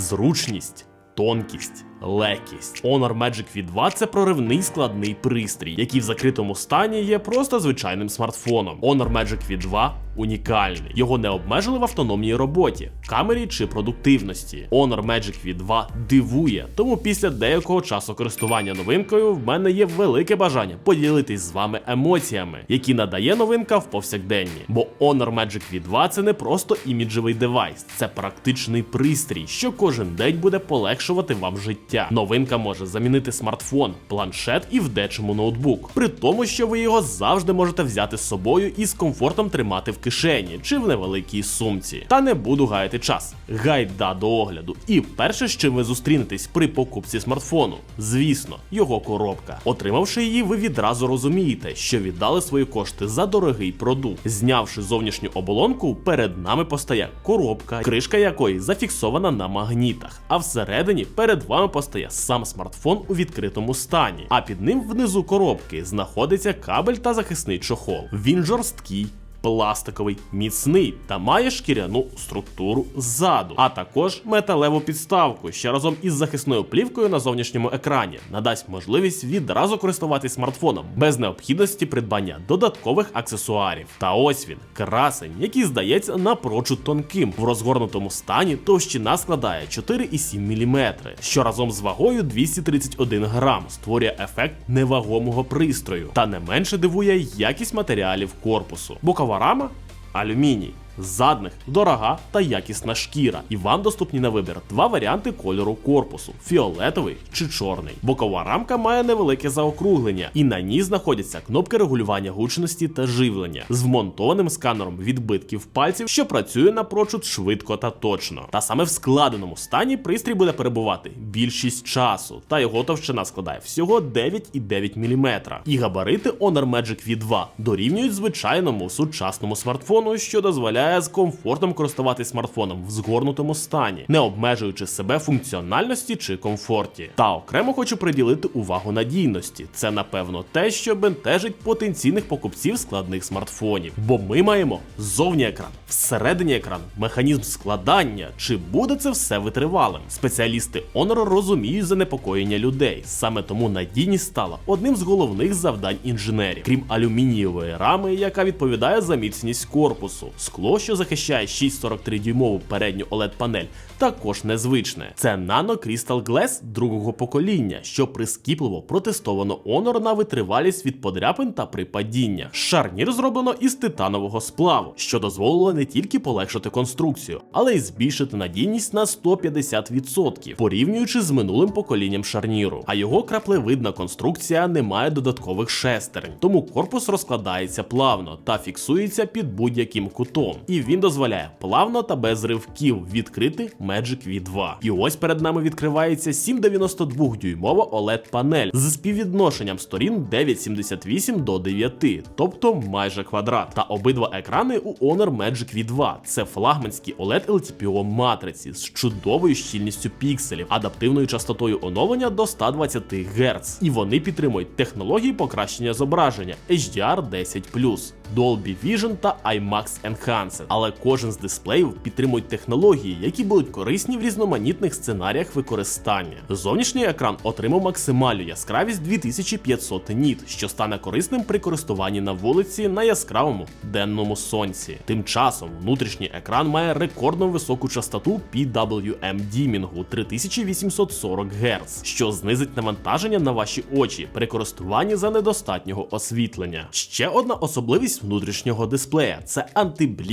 Зручність. Тонкість, легкість. Honor Magic V2 це проривний складний пристрій, який в закритому стані є просто звичайним смартфоном. Honor Magic V2 унікальний. Його не обмежили в автономній роботі, камері чи продуктивності. Honor Magic V2 дивує, тому після деякого часу користування новинкою в мене є велике бажання поділитись з вами емоціями, які надає новинка в повсякденні. Бо Honor Magic V2 це не просто іміджевий девайс, це практичний пристрій, що кожен день буде полегшувати вам життя. Новинка може замінити смартфон, планшет і в дечому ноутбук, при тому, що ви його завжди можете взяти з собою і з комфортом тримати в кишені чи в невеликій сумці. Та не буду гаяти час. Гайда до огляду. І перше, з чим ви зустрінетесь при покупці смартфону, звісно, його коробка. Отримавши її, ви відразу розумієте, що віддали свої кошти за дорогий продукт. Знявши зовнішню оболонку, перед нами постає коробка, кришка якої зафіксована на магнітах. А всередині перед вами постає сам смартфон у відкритому стані. А під ним внизу коробки знаходиться кабель та захисний чохол. Він жорсткий. Пластиковий, міцний та має шкіряну структуру ззаду, а також металеву підставку, що разом із захисною плівкою на зовнішньому екрані надасть можливість відразу користуватись смартфоном без необхідності придбання додаткових аксесуарів. Та ось він, красень, який здається напрочуд тонким. В розгорнутому стані товщина складає 4,7 мм, що разом з вагою 231 грам створює ефект невагомого пристрою, та не менше дивує якість матеріалів корпусу. Бокова рама алюміній. Задних дорога та якісна шкіра, і вам доступні на вибір два варіанти кольору корпусу: фіолетовий чи чорний. Бокова рамка має невелике заокруглення, і на ній знаходяться кнопки регулювання гучності та живлення з вмонтованим сканером відбитків пальців, що працює напрочуд швидко та точно. Та саме в складеному стані пристрій буде перебувати більшість часу, та його товщина складає всього 9,9 мм. І габарити Honor Magic V2 дорівнюють звичайному сучасному смартфону, що дозволяє з комфортом користуватись смартфоном в згорнутому стані, не обмежуючи себе функціональності чи комфорті. Та окремо хочу приділити увагу надійності. Це напевно те, що бентежить потенційних покупців складних смартфонів. Бо ми маємо зовні екран, всередині екрану, механізм складання, чи буде це все витривалим. Спеціалісти Honor розуміють занепокоєння людей. Саме тому надійність стала одним з головних завдань інженерів, крім алюмінієвої рами, яка відповідає за міцність корпусу. Скло, що захищає 6,43 дюймову передню oled панель, також незвичне. Це Nano Crystal Glass другого покоління, що прискіпливо протестовано Honor на витривалість від подряпин та при падіння. Шарнір зроблено із титанового сплаву, що дозволило не тільки полегшити конструкцію, але й збільшити надійність на 150%, порівнюючи з минулим поколінням шарніру. А його краплевидна конструкція не має додаткових шестерень, тому корпус розкладається плавно та фіксується під будь-яким кутом. І він дозволяє плавно та без ривків відкрити Magic V2. І ось перед нами відкривається 792 дюймова oled панель з співвідношенням сторін 978 до 9, тобто майже квадрат. Та обидва екрани у Honor Magic V2. Це флагманські OLED LTPO матриці з чудовою щільністю пікселів, адаптивною частотою оновлення до 120 Гц. І вони підтримують технології покращення зображення HDR10+. Dolby Vision та IMAX Enhanced. Але кожен з дисплеїв підтримують технології, які будуть корисні в різноманітних сценаріях використання. Зовнішній екран отримав максимальну яскравість 2500 ніт, що стане корисним при користуванні на вулиці на яскравому денному сонці. Тим часом внутрішній екран має рекордно високу частоту PWM дімінгу 3840 Гц, що знизить навантаження на ваші очі при користуванні за недостатнього освітлення. Ще одна особливість внутрішнього дисплея це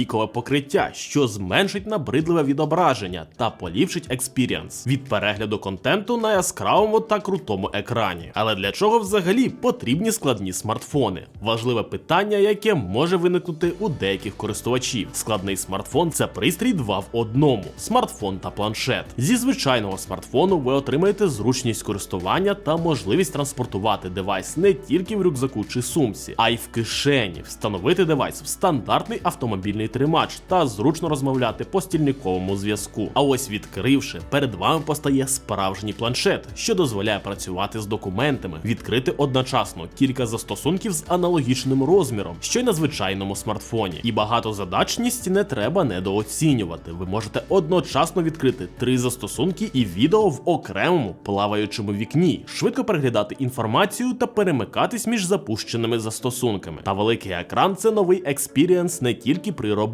антиблікове покриття, що зменшить набридливе відображення та поліпшить експіріанс від перегляду контенту на яскравому та крутому екрані. Але для чого взагалі потрібні складні смартфони? Важливе питання, яке може виникнути у деяких користувачів. Складний смартфон це пристрій два в одному: смартфон та планшет. Зі звичайного смартфону ви отримаєте зручність користування та можливість транспортувати девайс не тільки в рюкзаку чи сумці, а й в кишені, встановити девайс в стандартний автомобільний тримач та зручно розмовляти по стільниковому зв'язку. А ось відкривши, перед вами постає справжній планшет, що дозволяє працювати з документами, відкрити одночасно кілька застосунків з аналогічним розміром, що й на звичайному смартфоні. І багатозадачність не треба недооцінювати. Ви можете одночасно відкрити три застосунки і відео в окремому плаваючому вікні, швидко переглядати інформацію та перемикатись між запущеними застосунками. Та великий екран це новий експірієнс не тільки при роботі,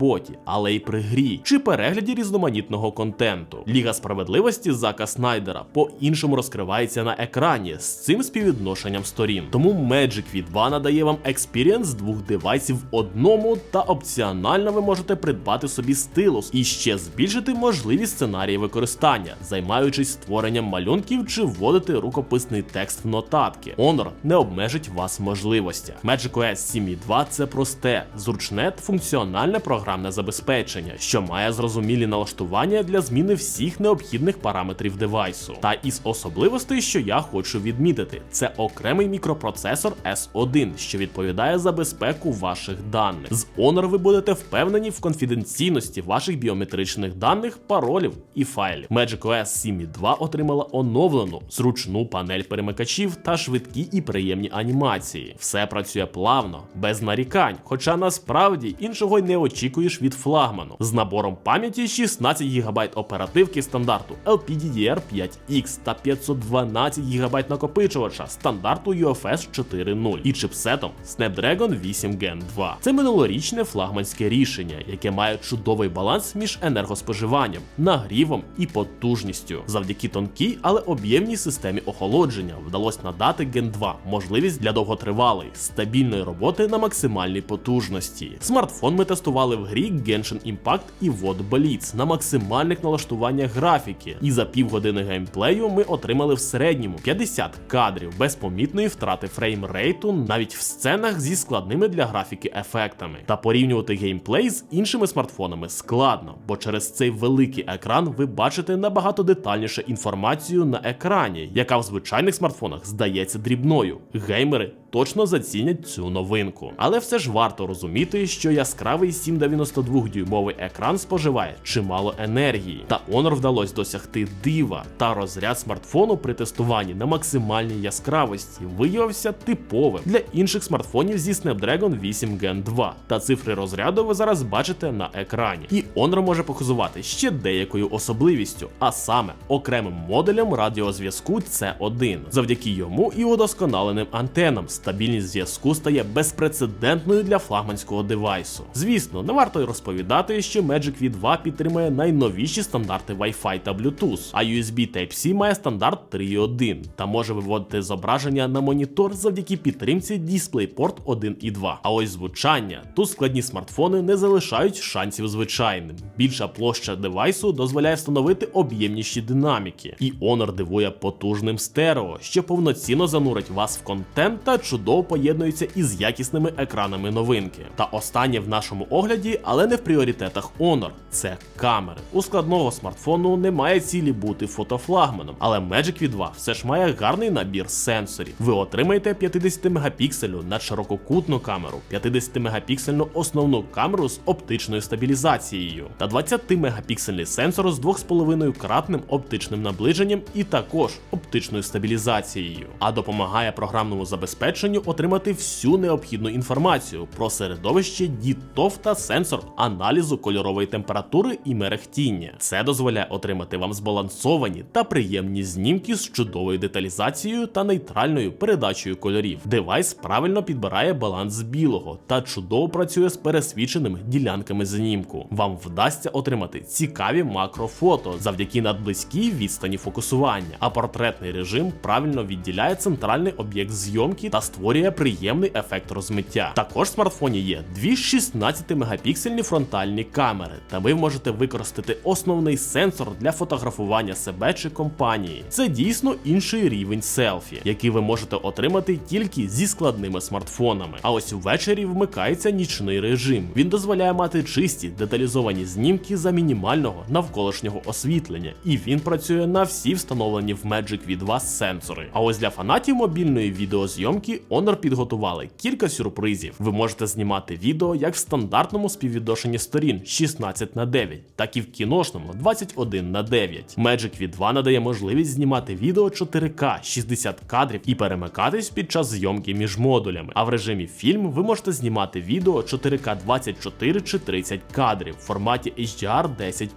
але й при грі чи перегляді різноманітного контенту. Ліга справедливості Зака Снайдера по-іншому розкривається на екрані з цим співвідношенням сторін. Тому Magic від 2 надає вам експірієнс двох девайсів в одному, та опціонально ви можете придбати собі стилус і ще збільшити можливі сценарії використання, займаючись створенням малюнків чи вводити рукописний текст в нотатки. Honor не обмежить вас в можливостях. macOS 7.2 – це просте, зручне функціональне програмне забезпечення, що має зрозумілі налаштування для зміни всіх необхідних параметрів девайсу. Та із особливостей, що я хочу відмітити, це окремий мікропроцесор S1, що відповідає за безпеку ваших даних. З Honor ви будете впевнені в конфіденційності ваших біометричних даних, паролів і файлів. macOS 7.2 отримала оновлену зручну панель перемикачів та швидкі і приємні анімації. Все працює плавно, без нарікань, хоча насправді іншого й не очікуєш від флагману. З набором пам'яті 16 ГБ оперативки стандарту LPDDR5X та 512 ГБ накопичувача стандарту UFS 4.0 і чипсетом Snapdragon 8 Gen 2. Це минулорічне флагманське рішення, яке має чудовий баланс між енергоспоживанням, нагрівом і потужністю. Завдяки тонкій, але об'ємній системі охолодження вдалося надати Gen 2 можливість для довготривалої, стабільної роботи на максимальній потужності. Смартфон ми тестували в грі Genshin Impact і WOD Blitz на максимальних налаштуваннях графіки, і за півгодини геймплею ми отримали в середньому 50 кадрів без помітної втрати фреймрейту навіть в сценах зі складними для графіки ефектами. Та порівнювати геймплей з іншими смартфонами складно, бо через цей великий екран ви бачите набагато детальніше інформацію на екрані, яка в звичайних смартфонах здається дрібною. Геймери точно зацінять цю новинку. Але все ж варто розуміти, що яскравий 792-дюймовий екран споживає чимало енергії, та Honor вдалося досягти дива. Та розряд смартфону при тестуванні на максимальній яскравості виявився типовим для інших смартфонів зі Snapdragon 8 Gen 2. Та цифри розряду ви зараз бачите на екрані. І Honor може показувати ще деякою особливістю, а саме окремим модулем радіозв'язку C1. Завдяки йому і удосконаленим антенам стабільність зв'язку стає безпрецедентною для флагманського девайсу. Звісно, не варто й розповідати, що Magic V2 підтримує найновіші стандарти Wi-Fi та Bluetooth, а USB Type-C має стандарт 3.1 та може виводити зображення на монітор завдяки підтримці DisplayPort 1 і 2. А ось звучання тут складні смартфони не залишають шансів звичайним. Більша площа девайсу дозволяє встановити об'ємніші динаміки, і Honor дивує потужним стерео, що повноцінно занурить вас в контент та чудово поєднується із якісними екранами новинки. Та останнє в нашому огляді, але не в пріоритетах Honor – це камери. У складного смартфону немає цілі бути фотофлагманом, але Magic V2 все ж має гарний набір сенсорів. Ви отримаєте 50 мегапікселю на ширококутну камеру, 50 мегапіксельну основну камеру з оптичною стабілізацією та 20 мегапіксельний сенсор з 2,5 кратним оптичним наближенням і також оптичною стабілізацією. А допомагає програмному забезпеченню отримати всю необхідну інформацію про середовище DTOF та сенсор аналізу кольорової температури і мерехтіння. Це дозволяє отримати вам збалансовані та приємні знімки з чудовою деталізацією та нейтральною передачею кольорів. Девайс правильно підбирає баланс білого та чудово працює з пересвіченими ділянками знімку. Вам вдасться отримати цікаві макрофото завдяки надблизькій відстані фокусування, а портретний режим правильно відділяє центральний об'єкт зйомки та створює приємний ефект розмиття. Також в смартфоні є дві 16-мегапіксельні фронтальні камери, та ви можете використати основний сенсор для фотографування себе чи компанії. Це дійсно інший рівень селфі, який ви можете отримати тільки зі складними смартфонами. А ось ввечері вмикається нічний режим. Він дозволяє мати чисті деталізовані знімки за мінімального навколишнього освітлення, і він працює на всі встановлені в Magic V2 сенсори. А ось для фанатів мобільної відеозйомки зйомки Honor підготували кілька сюрпризів. Ви можете знімати відео як в стандартному співвідношенні сторін 16 на 9, так і в кіношному 21 на 9. Magic V2 надає можливість знімати відео 4К 60 кадрів і перемикатись під час зйомки між модулями. А в режимі фільм ви можете знімати відео 4К 24 чи 30 кадрів в форматі HDR 10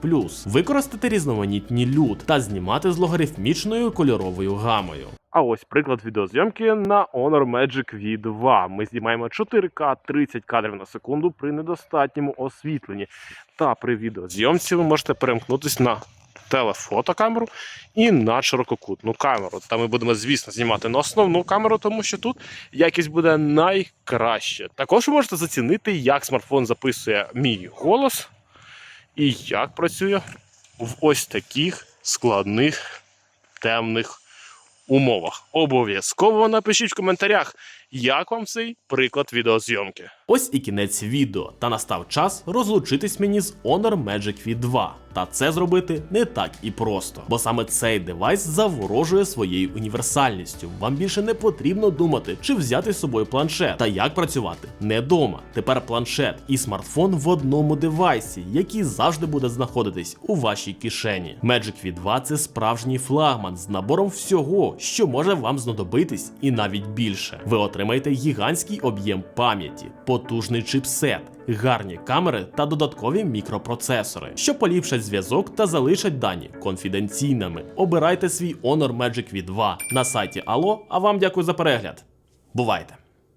використати різноманітні люд та знімати з логарифмічною кольоровою гамою. А ось приклад відеозйомки на Honor Magic V2. Ми знімаємо 4К 30 кадрів на секунду при недостатньому освітленні. Та при відеозйомці ви можете перемкнутися на телефотокамеру і на ширококутну камеру. Та ми будемо, звісно, знімати на основну камеру, тому що тут якість буде найкраще. Також ви можете зацінити, як смартфон записує мій голос і як працює в ось таких складних темних умовах. Обов'язково напишіть в коментарях, як вам цей приклад відеозйомки. Ось і кінець відео, та настав час розлучитись мені з Honor Magic V2. Та це зробити не так і просто, бо саме цей девайс заворожує своєю універсальністю. Вам більше не потрібно думати, чи взяти з собою планшет та як працювати не дома. Тепер планшет і смартфон в одному девайсі, який завжди буде знаходитись у вашій кишені. Magic V2 це справжній флагман з набором всього, що може вам знадобитись, і навіть більше. Ви отримаєте гігантський об'єм пам'яті, потужний чипсет. Гарні камери та додаткові мікропроцесори, що поліпшать зв'язок та залишать дані конфіденційними. Обирайте свій Honor Magic V2 на сайті Allo, а вам дякую за перегляд. Бувайте!